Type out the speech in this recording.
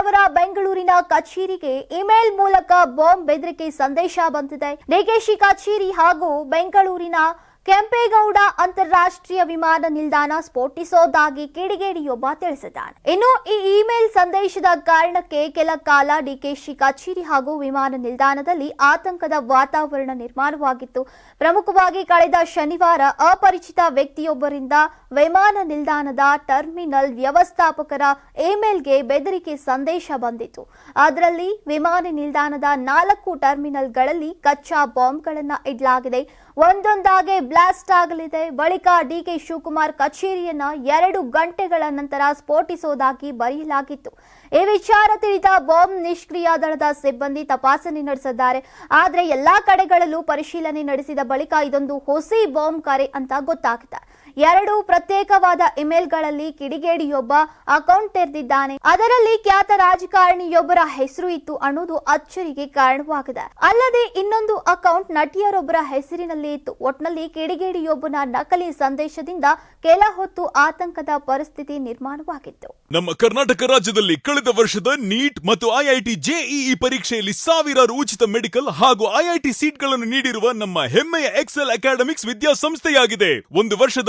ಅವರ ಬೆಂಗಳೂರಿನ ಕಚೇರಿಗೆ ಇಮೇಲ್ ಮೂಲಕ ಬಾಂಬ್ ಬೆದರಿಕೆ ಸಂದೇಶ ಬಂದಿದೆ. ಡಿಕೆಶಿ ಕಚೇರಿ ಹಾಗೂ ಬೆಂಗಳೂರಿನ ಕೆಂಪೇಗೌಡ ಅಂತ ಅಂತಾರಾಷ್ಟ್ರೀಯ ವಿಮಾನ ನಿಲ್ದಾಣ ಸ್ಫೋಟಿಸೋದಾಗಿ ಕಿಡಿಗೇಡಿಯೊಬ್ಬ ತಿಳಿಸಿದ್ದಾನೆ. ಇನ್ನು ಈ ಇಮೇಲ್ ಸಂದೇಶದ ಕಾರಣಕ್ಕೆ ಕೆಲ ಕಾಲ ಡಿಕೆಶಿ ಕಚೇರಿ ಹಾಗೂ ವಿಮಾನ ನಿಲ್ದಾಣದಲ್ಲಿ ಆತಂಕದ ವಾತಾವರಣ ನಿರ್ಮಾಣವಾಗಿತ್ತು. ಪ್ರಮುಖವಾಗಿ ಕಳೆದ ಶನಿವಾರ ಅಪರಿಚಿತ ವ್ಯಕ್ತಿಯೊಬ್ಬರಿಂದ ವಿಮಾನ ನಿಲ್ದಾಣದ ಟರ್ಮಿನಲ್ ವ್ಯವಸ್ಥಾಪಕರ ಇಮೇಲ್ಗೆ ಬೆದರಿಕೆ ಸಂದೇಶ ಬಂದಿತ್ತು. ಅದರಲ್ಲಿ ವಿಮಾನ ನಿಲ್ದಾಣದ ನಾಲ್ಕು ಟರ್ಮಿನಲ್ಗಳಲ್ಲಿ ಕಚ್ಚಾ ಬಾಂಬ್ಗಳನ್ನು ಇಡಲಾಗಿದೆ. ಒಂದೊಂದಾಗಿ ಬ್ಲಾಸ್ಟ್ ಆಗಲಿದೆ. ಬಳಿಕ ಡಿಕೆ ಶಿವಕುಮಾರ್ ಕಚೇರಿಯನ್ನ ಎರಡು ಗಂಟೆಗಳ ನಂತರ ಸ್ಫೋಟಿಸೋದಾಗಿ ಬರೆಯಲಾಗಿತ್ತು. ಈ ವಿಚಾರ ತಿಳಿದ ಬಾಂಬ್ ನಿಷ್ಕ್ರಿಯ ದಳದ ಸಿಬ್ಬಂದಿ ತಪಾಸಣೆ ನಡೆಸಿದ್ದಾರೆ. ಆದರೆ ಎಲ್ಲಾ ಕಡೆಗಳಲ್ಲೂ ಪರಿಶೀಲನೆ ನಡೆಸಿದ ಬಳಿಕ ಇದೊಂದು ಹೊಸ ಬಾಂಬ್ ಕರೆ ಅಂತ ಗೊತ್ತಾಗಿದೆ. ಎರಡು ಪ್ರತ್ಯೇಕವಾದ ಇಮೇಲ್ಗಳಲ್ಲಿ ಕಿಡಿಗೇಡಿಯೊಬ್ಬ ಅಕೌಂಟ್ ತೆರೆದಿದ್ದಾನೆ. ಅದರಲ್ಲಿ ಖ್ಯಾತ ರಾಜಕಾರಣಿಯೊಬ್ಬರ ಹೆಸರು ಇತ್ತು ಅನ್ನೋದು ಅಚ್ಚರಿಗೆ ಕಾರಣವಾಗಿದೆ. ಅಲ್ಲದೆ ಇನ್ನೊಂದು ಅಕೌಂಟ್ ನಟಿಯರೊಬ್ಬರ ಹೆಸರಿನಲ್ಲಿ ಇತ್ತು. ಒಟ್ನಲ್ಲಿ ಕಿಡಿಗೇಡಿಯೊಬ್ಬನ ನಕಲಿ ಸಂದೇಶದಿಂದ ಕೆಲ ಹೊತ್ತು ಆತಂಕದ ಪರಿಸ್ಥಿತಿ ನಿರ್ಮಾಣವಾಗಿತ್ತು. ನಮ್ಮ ಕರ್ನಾಟಕ ರಾಜ್ಯದಲ್ಲಿ ಕಳೆದ ವರ್ಷದ ನೀಟ್ ಮತ್ತು ಐಐಟಿ ಜೆಇಇ ಪರೀಕ್ಷೆಯಲ್ಲಿ ಸಾವಿರಾರು ಉಚಿತ ಮೆಡಿಕಲ್ ಹಾಗೂ ಐಐಟಿ ಸೀಟ್ಗಳನ್ನು ನೀಡಿರುವ ನಮ್ಮ ಹೆಮ್ಮೆಯ ಎಕ್ಸೆಲ್ ಅಕಾಡೆಮಿಕ್ಸ್ ವಿದ್ಯಾಸಂಸ್ಥೆಯಾಗಿದೆ. ಒಂದು ವರ್ಷದ